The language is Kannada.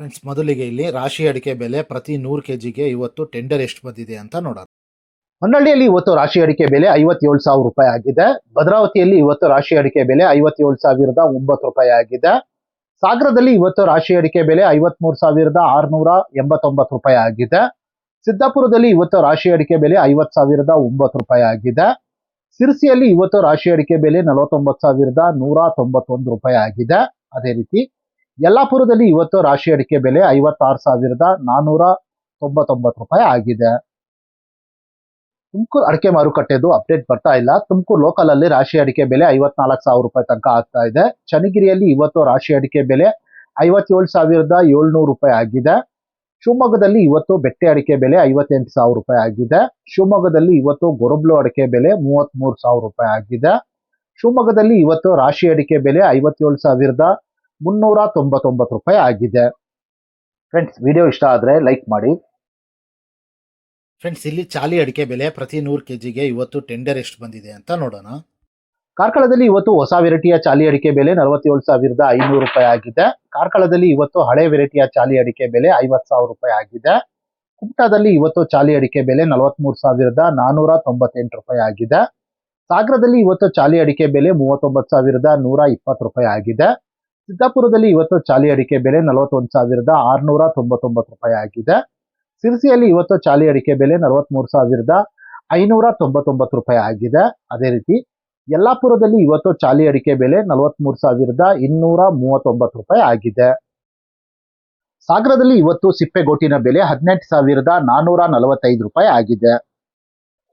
ಫ್ರೆಂಡ್ಸ್ ಮೊದಲಿಗೆ ಇಲ್ಲಿ ರಾಶಿ ಅಡಿಕೆ ಬೆಲೆ ಪ್ರತಿ ನೂರು ಕೆ ಜಿಗೆ ಇವತ್ತು ಟೆಂಡರ್ ಎಷ್ಟು ಬಂದಿದೆ ಅಂತ ನೋಡೋಣ. ಹೊನ್ನಳ್ಳಿಯಲ್ಲಿ ಇವತ್ತು ರಾಶಿ ಅಡಿಕೆ ಬೆಲೆ ಐವತ್ತೇಳು ಸಾವಿರ ರೂಪಾಯಿ ಆಗಿದೆ. ಭದ್ರಾವತಿಯಲ್ಲಿ ಇವತ್ತು ರಾಶಿ ಅಡಿಕೆ ಬೆಲೆ ಐವತ್ತೇಳು ಸಾವಿರದ ಒಂಬತ್ತು ರೂಪಾಯಿ ಆಗಿದೆ. ಸಾಗರದಲ್ಲಿ ಇವತ್ತು ರಾಶಿ ಅಡಿಕೆ ಬೆಲೆ ಐವತ್ಮೂರು ಸಾವಿರದ ಆರುನೂರ ಎಂಬತ್ತೊಂಬತ್ತು ರೂಪಾಯಿ ಆಗಿದೆ. ಸಿದ್ದಾಪುರದಲ್ಲಿ ಇವತ್ತು ರಾಶಿ ಅಡಿಕೆ ಬೆಲೆ ಐವತ್ತು ಸಾವಿರದ ಒಂಬತ್ತು ರೂಪಾಯಿ ಆಗಿದೆ. ಸಿರ್ಸಿಯಲ್ಲಿ ಇವತ್ತು ರಾಶಿ ಅಡಿಕೆ ಬೆಲೆ ನಲವತ್ತೊಂಬತ್ತು ಸಾವಿರದ ನೂರ ತೊಂಬತ್ತೊಂದು ರೂಪಾಯಿ ಆಗಿದೆ. ಅದೇ ರೀತಿ ಯಲ್ಲಾಪುರದಲ್ಲಿ ಇವತ್ತು ರಾಶಿ ಅಡಿಕೆ ಬೆಲೆ ಐವತ್ತಾರು ಸಾವಿರದ ನಾನ್ನೂರ ತೊಂಬತ್ತೊಂಬತ್ತು ರೂಪಾಯಿ ಆಗಿದೆ. ತುಮಕೂರು ಅಡಿಕೆ ಮಾರುಕಟ್ಟೆದು ಅಪ್ಡೇಟ್ ಬರ್ತಾ ಇಲ್ಲ. ತುಮಕೂರು ಲೋಕಲ್ ಅಲ್ಲಿ ರಾಶಿ ಅಡಿಕೆ ಬೆಲೆ ಐವತ್ನಾಲ್ಕು ಸಾವಿರ ರೂಪಾಯಿ ತನಕ ಆಗ್ತಾ ಇದೆ. ಚನ್ನಗಿರಿಯಲ್ಲಿ ಇವತ್ತು ರಾಶಿ ಅಡಿಕೆ ಬೆಲೆ ಐವತ್ತೇಳು ಸಾವಿರದ ಏಳ್ನೂರು ರೂಪಾಯಿ ಆಗಿದೆ. ಶಿವಮೊಗ್ಗದಲ್ಲಿ ಇವತ್ತು ಬೆಟ್ಟೆ ಅಡಿಕೆ ಬೆಲೆ ಐವತ್ತೆಂಟು ಸಾವಿರ ರೂಪಾಯಿ ಆಗಿದೆ. ಶಿವಮೊಗ್ಗದಲ್ಲಿ ಇವತ್ತು ಗೊರಬ್ಲು ಅಡಿಕೆ ಬೆಲೆ ಮೂವತ್ಮೂರು ಸಾವಿರ ರೂಪಾಯಿ ಆಗಿದೆ. ಶಿವಮೊಗ್ಗದಲ್ಲಿ ಇವತ್ತು ರಾಶಿ ಅಡಿಕೆ ಬೆಲೆ ಐವತ್ತೇಳು ಸಾವಿರದ ಮುನ್ನೂರ ತೊಂಬತ್ತೊಂಬತ್ತು ರೂಪಾಯಿ ಆಗಿದೆ. ಫ್ರೆಂಡ್ಸ್ ವಿಡಿಯೋ ಇಷ್ಟ ಆದರೆ ಲೈಕ್ ಮಾಡಿ. ಫ್ರೆಂಡ್ಸ್ ಇಲ್ಲಿ ಚಾಲಿ ಅಡಿಕೆ ಬೆಲೆ ಪ್ರತಿ ನೂರು ಕೆ ಜಿಗೆ ಇವತ್ತು ಟೆಂಡರ್ ಎಷ್ಟು ಬಂದಿದೆ ಅಂತ ನೋಡೋಣ. ಕಾರ್ಕಳದಲ್ಲಿ ಇವತ್ತು ಹೊಸ ವೆರೈಟಿಯ ಚಾಲಿ ಅಡಿಕೆ ಬೆಲೆ ನಲವತ್ತೇಳು ಸಾವಿರದ ಐನೂರು ರೂಪಾಯಿ ಆಗಿದೆ. ಕಾರ್ಕಳದಲ್ಲಿ ಇವತ್ತು ಹಳೆ ವೆರೈಟಿಯ ಚಾಲಿ ಅಡಿಕೆ ಬೆಲೆ ಐವತ್ತು ಸಾವಿರ ರೂಪಾಯಿ ಆಗಿದೆ. ಕುಮಟಾದಲ್ಲಿ ಇವತ್ತು ಚಾಲಿ ಅಡಿಕೆ ಬೆಲೆ ನಲವತ್ಮೂರು ಸಾವಿರದ ನಾನೂರ ತೊಂಬತ್ತೆಂಟು ರೂಪಾಯಿ ಆಗಿದೆ. ಸಾಗರದಲ್ಲಿ ಇವತ್ತು ಚಾಲಿ ಅಡಿಕೆ ಬೆಲೆ ಮೂವತ್ತೊಂಬತ್ತು ಸಾವಿರದ ನೂರ ಇಪ್ಪತ್ತು ರೂಪಾಯಿ ಆಗಿದೆ. ಸಿದ್ದಾಪುರದಲ್ಲಿ ಇವತ್ತು ಚಾಲಿ ಅಡಿಕೆ ಬೆಲೆ ನಲವತ್ತೊಂದು ಸಾವಿರದ ಆರುನೂರ ತೊಂಬತ್ತೊಂಬತ್ತು ರೂಪಾಯಿ ಆಗಿದೆ. ಸಿರ್ಸಿಯಲ್ಲಿ ಇವತ್ತು ಚಾಲಿ ಅಡಿಕೆ ಬೆಲೆ ನಲವತ್ಮೂರು ಸಾವಿರದ ಐನೂರ ತೊಂಬತ್ತೊಂಬತ್ತು ರೂಪಾಯಿ ಆಗಿದೆ. ಅದೇ ರೀತಿ ಯಲ್ಲಾಪುರದಲ್ಲಿ ಇವತ್ತು ಚಾಲಿ ಅಡಿಕೆ ಬೆಲೆ ನಲವತ್ಮೂರು ಸಾವಿರದ ಇನ್ನೂರ ಮೂವತ್ತೊಂಬತ್ತು ರೂಪಾಯಿ ಆಗಿದೆ. ಸಾಗರದಲ್ಲಿ ಇವತ್ತು ಸಿಪ್ಪೆಗೋಟಿನ ಬೆಲೆ ಹದಿನೆಂಟು ಸಾವಿರದ ನಾನೂರ ನಲವತ್ತೈದು ರೂಪಾಯಿ ಆಗಿದೆ.